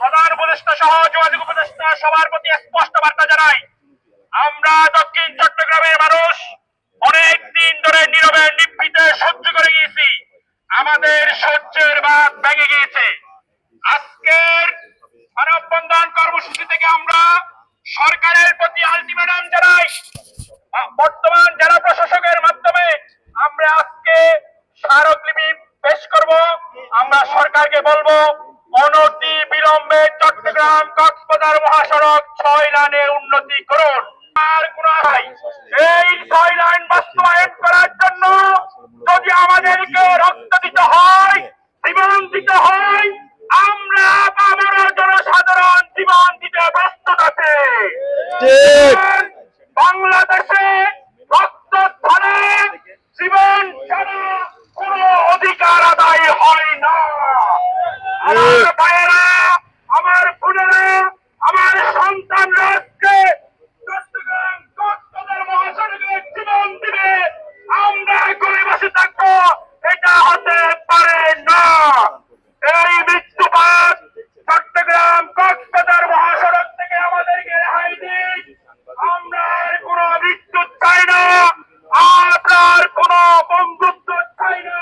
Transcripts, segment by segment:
প্রধান উপদেষ্টা সহ যোগাযোগ উপদেষ্টা সবার প্রতি স্পষ্ট বার্তা জানাই, আমরা দক্ষিণ চট্টগ্রামের মানুষ অনেক দিন ধরে নীরবে নিভৃতে সহ্য করে গিয়েছি। আমাদের সহ্যের বাদ ভেঙে গিয়েছে। আজকের মানববন্ধন কর্মসূচি থেকে আমরা সরকারের প্রতি আলটিমেটাম জানাই। বর্তমান জেলা প্রশাসকের মাধ্যমে আমরা আজকে স্মারকলিপি পেশ করব। আমরা সরকারকে বলব বিলম্বে চট্টগ্রাম কক্সবাজার মহাসড়ক ছয় লাইনের উন্নতি করুন। এই ছয় লাইন বাস্তবায়ন করার জন্য যদি আমাদেরকে রক্ত দিতে হয়, জীবন দিতে হয়, আমরা পাবনা জনসাধারণ জীবন দিতে ব্যস্ত বাংলাদেশে রক্ত ধরে জীবন ছাড়া কোন অধিকার আদায় হয় না আমার ভাইয়েরা আমার বোনেরা আমার সন্তানরা আজকে চট্টগ্রাম কক্সবাজার মহাসড়কে জীবন দিবে আমরা ঘরে বসে থাকব এটা হতে পারে না এই মৃত্যুপাত চট্টগ্রাম কক্সবাজার মহাসড়ক থেকে আমাদেরকে রেহাই দিন আমরা আর কোনো মৃত্যু চাই না আপনার কোনো বন্ধুত্ব চাই না।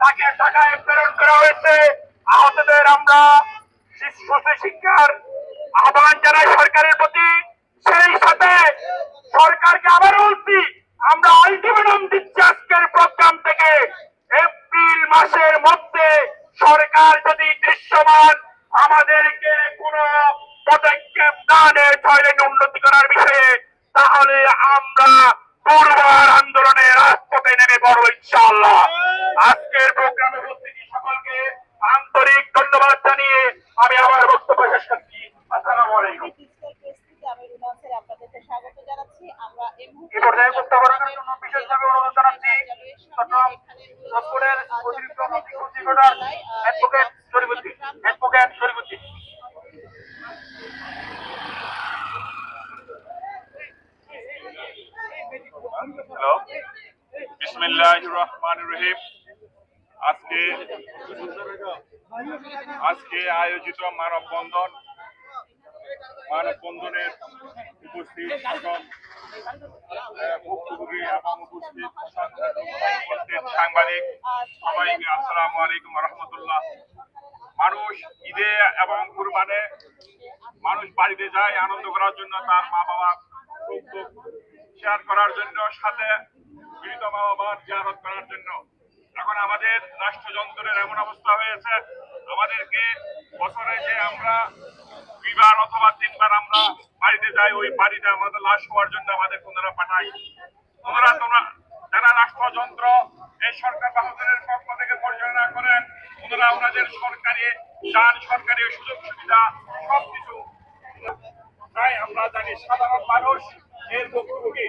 তাকে ঢাকায় প্রেরণ করা হয়েছে। আহতদের আমরা শিক্ষার আহ্বান জানাই সরকারের প্রতি। সেই সাথে সরকারকে আবার বলছি, আমরা আলটিমেটাম দিচ্ছি আজকের প্রোগ্রাম থেকে। এপ্রিল মাসের মধ্যে সরকার যদি দৃশ্যমান আমাদেরকে কোনো পদক্ষেপ না নেয় টয়লেট উন্নতি করার বিষয়ে তাহলে আমরা দুর্বার আন্দোলনে রাজপথে নেমে পড়ব ইনশাআল্লাহ। আজকের প্রোগ্রামে উপস্থিতি সকলকে আন্তরিক ধন্যবাদ জানিয়ে আমি আমার বক্তব্য শেষ করছি। আসসালামু আলাইকুম। ডিজিটাল প্রেস আজকে আয়োজিত মানববন্ধন, মানববন্ধনের উপস্থিত সাংবাদিক সবাইকে আসসালামু আলাইকুম রহমতুল্লাহ। মানুষ ঈদে এবং কুরবানে মানুষ বাড়িতে যায় আনন্দ করার জন্য তার মা বাবা শেয়ার করার জন্য, সাথে মৃত মা বাবার জিয়ারত করার জন্য। এখন আমাদের রাষ্ট্রযন্ত্রের এমন অবস্থা হয়েছে, আমাদেরকে বছরে যে আমরা দুইবার অথবা তিনবার আমরা বাড়িতে যাই, ওই বাড়িতে আমাদের লাশ হওয়ার জন্য আমাদের কোনরা পাঠায় তোমরা তোমরা যারা রাষ্ট্রযন্ত্র এই সরকার বাহাদুরের পক্ষ থেকে পরিচালনা করেন ওনারা ওনাদের সরকারি যান সরকারি সুযোগ সুবিধা, সবকিছু। তাই আমরা জানি সাধারণ মানুষ এর ভুক্তভোগী।